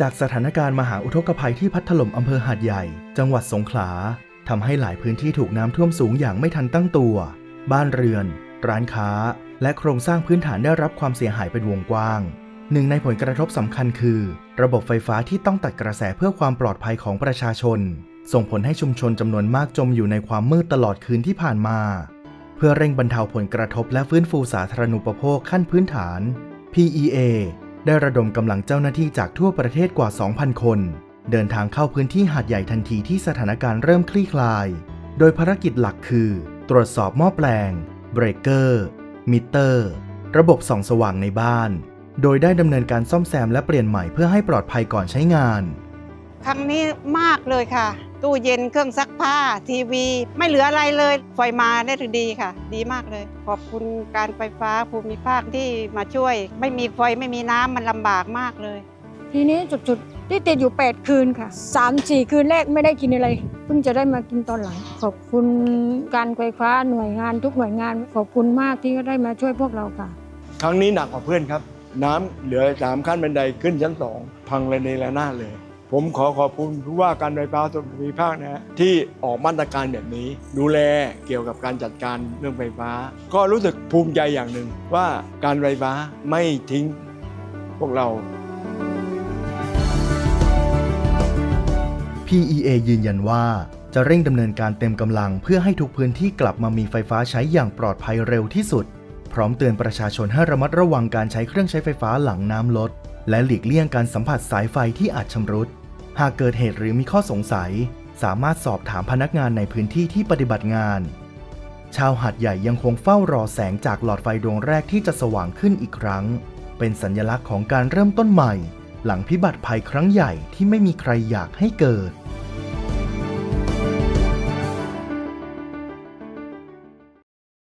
จากสถานการณ์มหาอุทกภัยที่พัดถล่มอำเภอหาดใหญ่ จังหวัดสงขลาทำให้หลายพื้นที่ถูกน้ำท่วมสูงอย่างไม่ทันตั้งตัว บ้านเรือน ร้านค้า และโครงสร้างพื้นฐานได้รับความเสียหายเป็นวงกว้าง หนึ่งในผลกระทบสำคัญคือ ระบบไฟฟ้าที่ต้องตัดกระแสเพื่อความปลอดภัยของประชาชน ส่งผลให้ชุมชนจำนวนมากจมอยู่ในความมืดตลอดคืนที่ผ่านมา เพื่อเร่งบรรเทาผลกระทบและฟื้นฟูสาธารณูปโภคขั้นพื้นฐาน PEA ได้ระดมกำลังเจ้าหน้าที่จากทั่วประเทศกว่า 2,000 คน เดินทางเข้าพื้นที่หาดใหญ่ทันทีที่สถานการณ์เริ่มคลี่คลาย โดยภารกิจหลักคือ ตรวจสอบหม้อแปลง เบรกเกอร์ มิเตอร์ ระบบส่องสว่างในบ้าน โดยได้ดำเนินการซ่อมแซมและเปลี่ยนใหม่เพื่อให้ปลอดภัยก่อนใช้งาน ครั้งนี้มากเลยค่ะ ตู้เย็นเครื่องซักผ้าทีวี ไม่เหลืออะไรเลย ไฟมาได้ถึงดีค่ะ ดีมากเลย ขอบคุณการไฟฟ้าภูมิภาคที่มาช่วย ไม่มีไฟไม่มีน้ำมันลำบากมากเลย ทีนี้จุดๆที่ติดอยู่ 8 คืนค่ะ 3 4 คืนแรกไม่ได้กินอะไรเพิ่งจะได้มากินตอนหลัง ขอบคุณการไฟฟ้าหน่วยงานทุกหน่วยงาน ขอบคุณมากที่ได้มาช่วยพวกเราค่ะ ครั้งนี้หนักกว่าเพื่อนครับ น้ำเหลือสามขั้นบันไดขึ้นชั้นสองพังเลยในระนาดเลย ผมขอขอบคุณผู้ว่าการไฟฟ้าส่วนภูมิภาคนะฮะที่ออกมาตรการแบบนี้ ดูแลเกี่ยวกับการจัดการเรื่องไฟฟ้า ก็รู้สึกภูมิใจอย่างหนึ่งว่าการไฟฟ้าไม่ทิ้งพวกเรา PEA ยืนยันว่าจะเร่งดำเนินการเต็มกำลัง เพื่อให้ทุกพื้นที่กลับมามีไฟฟ้าใช้อย่างปลอดภัยเร็วที่สุด พร้อมเตือนประชาชนให้ระมัดระวังการใช้เครื่องใช้ไฟฟ้าหลังน้ำลด และหลีกเลี่ยงการสัมผัสสายไฟที่อาจชำรุด หากเกิดเหตุหรือมีข้อสงสัย สามารถสอบถามพนักงานในพื้นที่ที่ปฏิบัติงาน ชาวหัดใหญ่ยังคงเฝ้ารอแสงจากหลอดไฟดวงแรกที่จะสว่างขึ้นอีกครั้ง เป็นสัญลักษณ์ของการเริ่มต้นใหม่ หลังพิบัติภัยครั้งใหญ่ที่ไม่มีใครอยากให้เกิด